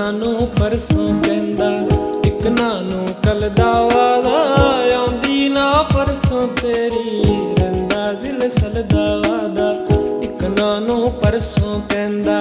ਨਾ ਨੂੰ ਪਰਸੋਂ ਕਹਿੰਦਾ, ਇੱਕ ਨਾ ਨੂੰ ਕੱਲ ਦਾ ਵਾਦਾ ਆਉਂਦੀ ਨਾ ਪਰਸੋਂ ਤੇਰੀ, ਰਹਿੰਦਾ ਦਿਲ ਸਲਦਾ ਵਾਦਾ ਇੱਕ ਨਾ ਨੂੰ ਪਰਸੋਂ ਕਹਿੰਦਾ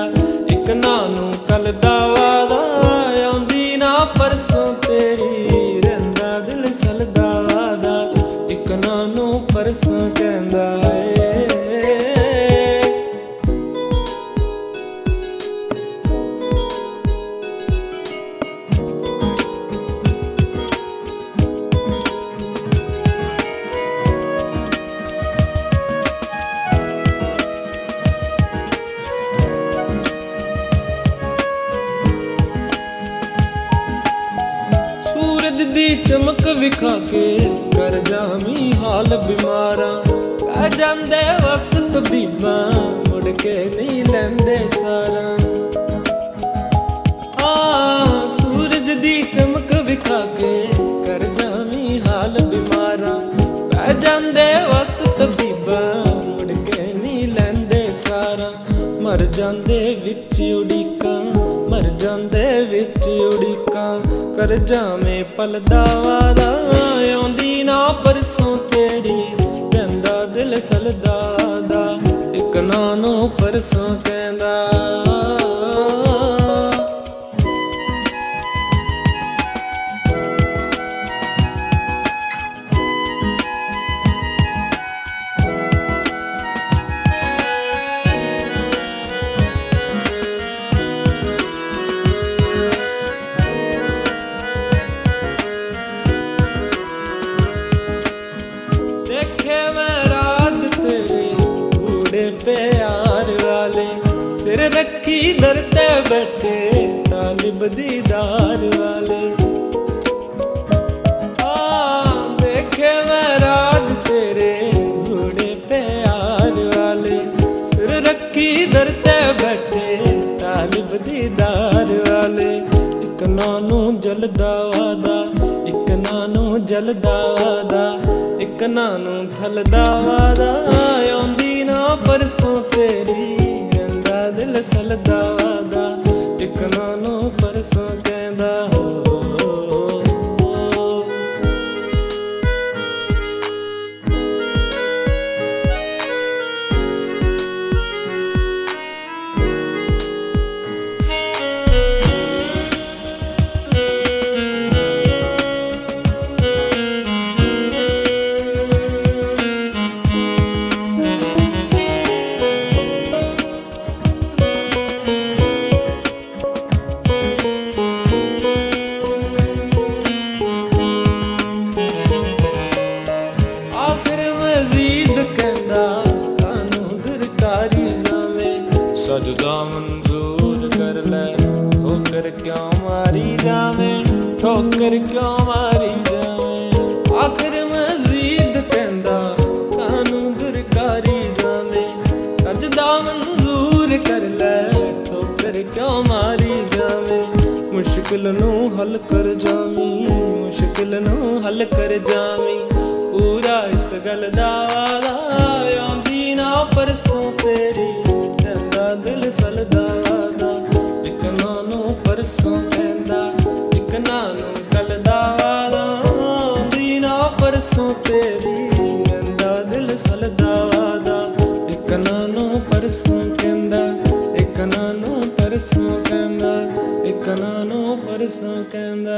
ਚਮਕ ਵਿਖਾ ਕੇ ਕਰ ਜਾਮੀ ਹਾਲ ਬਿਮਾਰਾਂ। ਪੈ ਜਾਂਦੇ ਵਸ ਤਬੀਬਾਂ ਮੁੜ ਕੇ ਨਹੀਂ ਲੈਂਦੇ ਸਾਰਾ। ਆ ਸੂਰਜ ਦੀ ਚਮਕ ਵਿਖਾ ਕੇ ਕਰ ਜਾਮੀ ਹਾਲ ਬਿਮਾਰਾਂ। ਪੈ ਜਾਂਦੇ ਵਸ ਤਬੀਬਾਂ ਮੁੜ ਕੇ ਨਹੀਂ ਲੈਂਦੇ ਸਾਰਾ। ਮਰ ਜਾਂਦੇ ਵਿੱਚ ਉਡੀਕਾਂ। ਜਾਂਦੇ ਵਿੱਚ ਉਡੀਕਾਂ, ਕਰ ਜਾਵੇਂ ਪਲ ਦਾ ਵਾਦਾ। ਆਉਂਦੀ ਨਾ ਪਰਸੋਂ ਤੇਰੀ ਰਹਿੰਦਾ ਦਿਲ ਸਲਦਾ ਦਾ। ਇੱਕ ਨਾ ਨੂੰ ਪਰਸੋਂ ਕਹਿੰਦਾ ਦਰ ਤੇ ਬੈਠੇ ਤਾਲਿਬ ਦੀਦਾਰ ਵਾਲੇ। ਆ ਦੇਖੇ ਮੈਂ ਰਾਜ ਤੇਰੇ ਗੂੜੇ ਪਿਆਰ ਵਾਲੇ। ਸਿਰ ਰੱਖੀ ਦਰ ਤੇ ਬੈਠੇ ਤਾਲਿਬ ਦੀਦਾਰ ਵਾਲੇ। ਇੱਕ ਨਾ ਨੂੰ ਜਲਦਾ ਵਾਦਾ, ਇੱਕ ਨਾ ਨੂੰ ਜਲਦਾ ਵਾਦਾ। ਇੱਕ ਨਾ ਨੂੰ ਥਲਦਾ ਵਾਦਾ, ਆਉਂਦੀ ਨਾ ਪਰਸੋਂ ਤੇਰੀ ਰਹਿੰਦਾ ਜਾਵੇਂ ਸਜਦਾ ਮਨਜ਼ੂਰ ਕਰ ਲੈ, ਠੋਕਰ ਕਿਉਂ ਮਾਰੀ ਜਾਵੇਂ? ਠੋਕਰ ਕਿਉਂ ਮਾਰੀ ਜਾਵੇਂ? ਆਖਰ ਮਜ਼ੀਦ ਕਹਿੰਦਾ ਕਾਨੂੰ ਦਰਕਾਰੀ ਜਾਵੇਂ? ਸਜਦਾ ਮਨਜ਼ੂਰ ਕਰ ਲੈ, ਠੋਕਰ ਕਿਉਂ ਮਾਰੀ ਜਾਵੇਂ? ਮੁਸ਼ਕਿਲ ਨੂੰ ਹੱਲ ਕਰ ਜਾਵੀਂ, ਮੁਸ਼ਕਿਲ ਨੂੰ ਹੱਲ ਕਰ ਜਾਵੀਂ। ਪੂਰਾ ਇਸ ਗੱਲ ਦਾ ਆਉਂਦੀ ਨਾ ਪਰਸੋਂ ਤੇਰੀ। ਪਰਸੋਂ ਤੇਰੀ ਰਹਿੰਦਾ ਦਿਲ ਸਲਦਾ ਵਾਦਾ। ਇੱਕ ਨਾ ਪਰਸੋਂ ਕਹਿੰਦਾ, ਇੱਕ ਨਾ ਪਰਸੋਂ ਕਹਿੰਦਾ, ਇੱਕ ਨਾ ਪਰਸੋਂ ਕਹਿੰਦਾ।